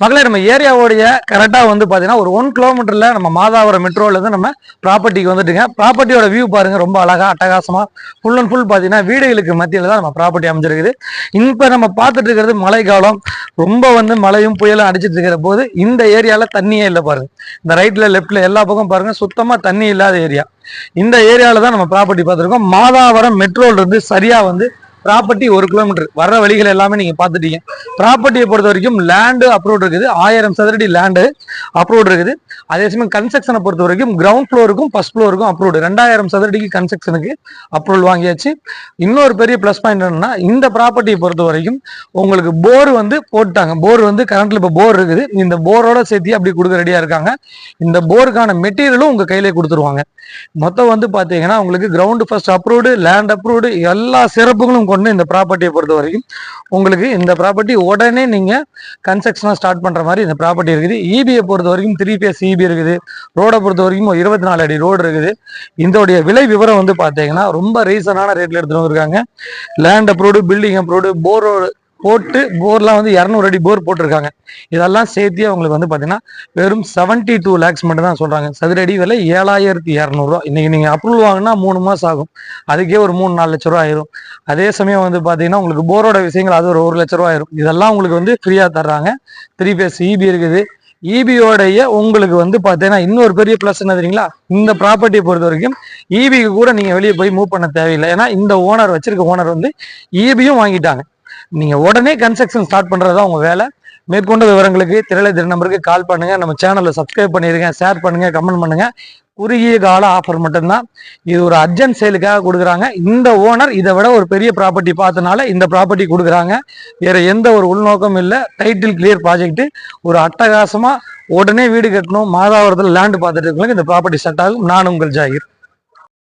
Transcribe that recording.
மகளிர் நம்ம ஏரியாவுடைய கரெக்டாக வந்து பார்த்தீங்கன்னா ஒரு ஒன் கிலோமீட்டரில் நம்ம மாதாவரம் மெட்ரோலேருந்து நம்ம ப்ராப்பர்ட்டிக்கு வந்துட்டுங்க. ப்ராப்பர்ட்டியோட வியூ பாருங்கள் ரொம்ப அழகா அட்டகாசமாக ஃபுல் அண்ட் ஃபுல் பார்த்தீங்கன்னா வீடுகளுக்கு மத்தியில் தான் நம்ம ப்ராப்பர்ட்டி அமைஞ்சிருக்குது. இப்போ நம்ம பார்த்துட்டு இருக்கிறது மழை காலம் ரொம்ப வந்து மழையும் புயலும் அடிச்சிட்டு இருக்கிற போது இந்த ஏரியாவில் தண்ணியே இல்லை பாருங்க. இந்த ரைட்டில் லெஃப்ட்டில் எல்லா பக்கம் பாருங்கள் சுத்தமாக தண்ணி இல்லாத ஏரியா. இந்த ஏரியாவில் தான் நம்ம ப்ராப்பர்ட்டி பார்த்துருக்கோம். மாதாவரம் மெட்ரோல இருந்து வந்து ப்ராப்பர்ட்டி ஒரு கிலோமீட்டர் வர்ற வழிகள் எல்லாமே நீங்கள் பார்த்துட்டீங்க. ப்ராப்பர்ட்டியை பொறுத்த வரைக்கும் லேண்டு அப்ரூவ்ட் இருக்குது. ஆயிரம் சதுரடி லேண்டு அப்ரூவ்ட் இருக்குது. அதே சமயம் கன்ஸ்ட்ரக்ஷனை பொறுத்த வரைக்கும் கிரவுண்ட் ஃப்ளோருக்கும் ஃபர்ஸ்ட் ஃப்ளோருக்கும் அப்ரூவ்டு ரெண்டாயிரம் சதுரடிக்கு கன்ஸ்ட்ரக்ஷனுக்கு அப்ரூவல் வாங்கியாச்சு. இன்னொரு பெரிய ப்ளஸ் பாயிண்ட் என்னன்னா இந்த ப்ராப்பர்ட்டியை பொறுத்த வரைக்கும் உங்களுக்கு போர் வந்து போட்டாங்க போர் வந்து கரண்ட்ல இப்போ போர் இருக்குது. இந்த போரோட சேர்த்து அப்படி கொடுக்க ரெடியாக இருக்காங்க. இந்த போருக்கான மெட்டீரியலும் உங்கள் கையிலே கொடுத்துருவாங்க. மொத்தம் வந்து பார்த்தீங்கன்னா உங்களுக்கு ground first approved land approved எல்லா சிறப்புகளும் கொண்டு இந்த ப்ராப்பர்ட்டியை பொறுத்த வரைக்கும் உங்களுக்கு இந்த ப்ராப்பர்ட்டி உடனே நீங்கள் கன்ஸ்ட்ரக்ஷனாக ஸ்டார்ட் பண்ணுற மாதிரி இந்த ப்ராப்பர்ட்டி இருக்குது. இபியை பொறுத்த வரைக்கும் த்ரீ பேஸ் இபி இருக்குது. ரோடை பொறுத்த வரைக்கும் ஒரு இருபத்தி நாலு அடி ரோடு இருக்குது. இதோடைய விலை விவரம் வந்து பார்த்தீங்கன்னா ரொம்ப ரீசனான ரேட்டில் எடுத்துகிட்டு வந்திருக்காங்க. Land approved building approved bore போட்டு போர்லாம் வந்து இரநூறு அடி போர் போட்டிருக்காங்க. இதெல்லாம் சேர்த்து அவங்களுக்கு வந்து பார்த்தீங்கன்னா வெறும் செவன்ட்டி டூ லேக்ஸ் மட்டும் தான் சொல்கிறாங்க சதுரடி விலை ஏழாயிரத்தி இரநூறுவா. இன்றைக்கி நீங்கள் அப்ரூவல் வாங்கினா மூணு மாதம் ஆகும். அதுக்கே ஒரு மூணு நாலு லட்ச ரூபா ஆயிரும். அதே சமயம் வந்து பார்த்தீங்கன்னா உங்களுக்கு போரோட விஷயங்கள் அது ஒரு ஒரு லட்ச ரூபா ஆயிரும். இதெல்லாம் உங்களுக்கு வந்து ஃப்ரீயாக தர்றாங்க. த்ரீ பேஸ் இபி இருக்குது. இபியோடைய உங்களுக்கு வந்து பார்த்தீங்கன்னா இன்னொரு பெரிய ப்ளஸ் என்ன தெரியுங்களா? இந்த ப்ராப்பர்ட்டியை பொறுத்த வரைக்கும் இபிக்கு கூட நீங்கள் வெளியே போய் மூவ் பண்ண தேவையில்லை. ஏன்னா இந்த ஓனர் வச்சிருக்க ஓனர் வந்து இபியும் வாங்கிட்டாங்க. நீங்கள் உடனே கன்ஸ்ட்ரக்ஷன் ஸ்டார்ட் பண்ணுறதா உங்கள் வேலை. மேற்கொண்ட விவரங்களுக்கு திரளை திரு நம்பருக்கு கால் பண்ணுங்க. நம்ம சேனலில் சப்ஸ்கிரைப் பண்ணிருங்க ஷேர் பண்ணுங்கள் கமெண்ட் பண்ணுங்க. குறுகிய கால ஆஃபர் மட்டும்தான். இது ஒரு அர்ஜென்ட் சேலுக்காக கொடுக்குறாங்க. இந்த ஓனர் இதை விட ஒரு பெரிய ப்ராப்பர்ட்டி பார்த்தனால இந்த ப்ராப்பர்ட்டி கொடுக்குறாங்க. வேறு எந்த ஒரு உள்நோக்கமும் இல்லை. டைட்டில் கிளியர் ப்ராஜெக்ட்டு ஒரு அட்டகாசமாக உடனே வீடு கட்டணும். மாதாவரத்தில் லேண்ட் பார்த்துட்டு இருக்கவங்களுக்கு இந்த ப்ராப்பர்ட்டி செட் ஆகும். நான் உங்கள் ஜாகிர்.